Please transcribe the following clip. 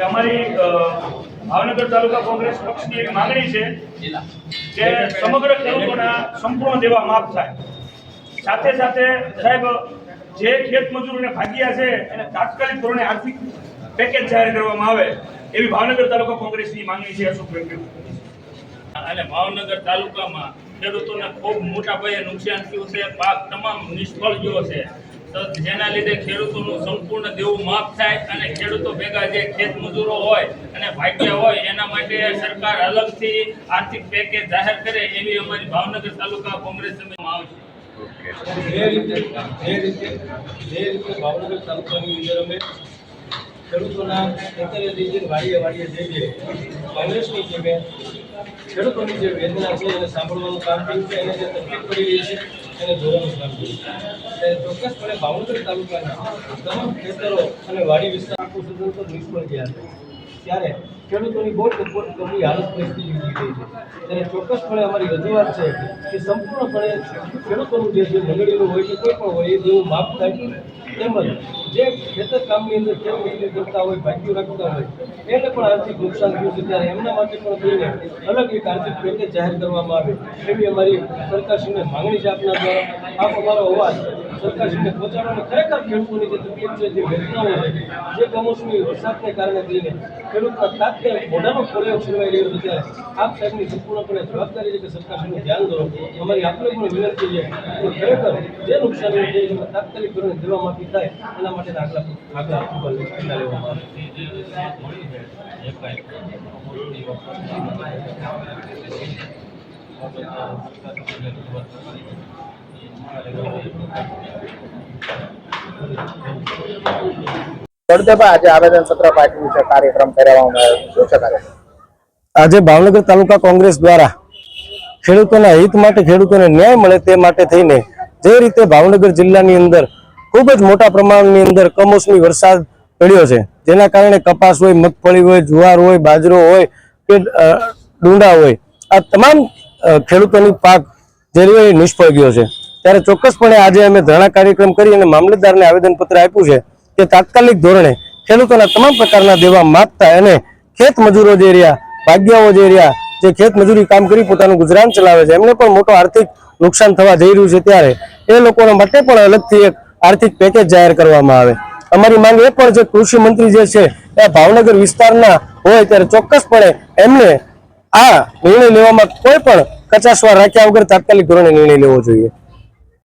કે અમારી ભાવનગર તાલુકા કોંગ્રેસ પક્ષની એક માંગણી છે કે સમગ્ર ખેડૂતોના સંપૂર્ણ દેવા માફ થાય. સાથે સાથે સાહેબ, જે ખેત મજૂરોને ભાગ્યા છે, એને તાત્કાલિક ધોરણે આર્થિક પેકેજ જાહેર કરવામાં આવે, એવી ભાવનગર તાલુકા કોંગ્રેસની માંગણી છે અશોકભાઈ અને ભાવનગર તાલુકામાં ખેડૂતોને ખૂબ મોટા પાયે નુકસાન થયું છે, પાક તમામ નિષ્ફળ ગયો છે. તો જેના લીધે ખેડૂતોનું સંપૂર્ણ દેવું માફ થાય અને ખેડૂતો ભેગા જે ખેત મજૂરો હોય અને ભાગ્ય હોય એના માટે સરકાર અલગથી આર્થિક પેકેજ જાહેર કરે એવી અમારી ભાવનગર તાલુકા કોંગ્રેસ સમિતિમાં આવશે. જે રીતે જે રીતે જે રીતે ભાવનગર તાલુકાની અંદર અમે ખેડૂતોના ખેતરે જઈએ વાડીએ વાડીએ જઈએ કોંગ્રેસની ટીમે ખેડૂતોની જે વેદના છે, એને સાંભળવાનું કામ કર્યું છે, એને જે તકલીફ પડી રહી છે, એને જોવાનું કામ કર્યું છે. અને ચોક્કસપણે ભાવનગર તાલુકાના તમામ ખેતરો અને વાડી વિસ્તાર આખું સદન પર નિષ્ફળ ગયા છે. ત્યારે ખેડૂતોની બહુ ગંભીર હાલત પરિસ્થિતિ ઊભી ગઈ છે. ત્યારે ચોક્કસપણે અમારી રજૂઆત છે કે સંપૂર્ણપણે ખેડૂતોનું જે મંડળીનું હોય કે કોઈ પણ હોય એ જેવું માફ થાય તેમજ જે ખેતર કામની અંદર ખેત મજૂરી કરતા હોય, ભાગ્યો રાખતા હોય, એને પણ આર્થિક નુકસાન થયું છે ત્યારે એમના માટે પણ થઈને અલગ એક આર્થિક પેકેજ જાહેર કરવામાં આવે એવી અમારી સરકારશ્રીને માંગણી છે આપના દ્વારા. આપ અમારો અવાજ સરકારશ્રીને પહોંચાડવાનો ખરેખર ખેડૂતોની જે તકલીફ છે, જે વેદનાઓ છે, જે કમોસમી વરસાદને કારણે થઈને ખેડૂતના તાત્કાલિક મોઢાનો ખોરાક છોડવાઈ રહ્યો છે. આપ સાહેબની સંપૂર્ણપણે જવાબદારી છે કે સરકારશ્રીનું ધ્યાન દો અમારી આપને પણ વિનંતી છે કે ખરેખર જે નુકસાન છે એમાં તાત્કાલિક ધોરણે દેવા માફી થાય, એના માટે આગલા આગલા પગલાં લેવામાં આવે ગણદેવભાઈ આજે આવેદન પત્ર છે, કાર્યક્રમ કરવામાં આવ્યો છે. આજે ભાવનગર તાલુકા કોંગ્રેસ દ્વારા ખેડૂતોના હિત માટે ખેડૂતોને ન્યાય મળે તે માટે થઈને જે રીતે ભાવનગર જિલ્લાની અંદર ખૂબ જ મોટા પ્રમાણની અંદર કમોસમી વરસાદ પડ્યો છે, જેના કારણે કપાસ હોય, મગફળી હોય, જુવાર હોય, બાજરો હોય કે ડુંડા હોય, આ તમામ ખેડૂતોની પાક જે નિષ્ફળ ગયો છે. ત્યારે ચોક્કસપણે આજે અમે ધરણા કાર્યક્રમ કરી અને મામલતદારને આવેદનપત્ર આપ્યું છે કે તાત્કાલિક ધોરણે ખેડૂતોના તમામ પ્રકારના દેવા માગતા અને ખેત મજૂરો જે રહ્યા ભાગ્યાઓ જે રહ્યા, જે ખેત મજૂરી કામ કરી પોતાનું ગુજરાન ચલાવે છે, એમને પણ મોટો આર્થિક નુકસાન થવા જઈ રહ્યું છે ત્યારે એ લોકોના માટે પણ અલગથી એક આર્થિક પેકેજ જાહેર કરવામાં આવે. અમારી માંગ એ પણ છે, કૃષિ મંત્રી જે છે, એ ભાવનગર વિસ્તારના હોય ત્યારે ચોક્કસપણે એમને આ નિર્ણય લેવામાં કોઈ પણ કચાશવાર રાખ્યા વગર તાત્કાલિક ધોરણે નિર્ણય લેવો જોઈએ.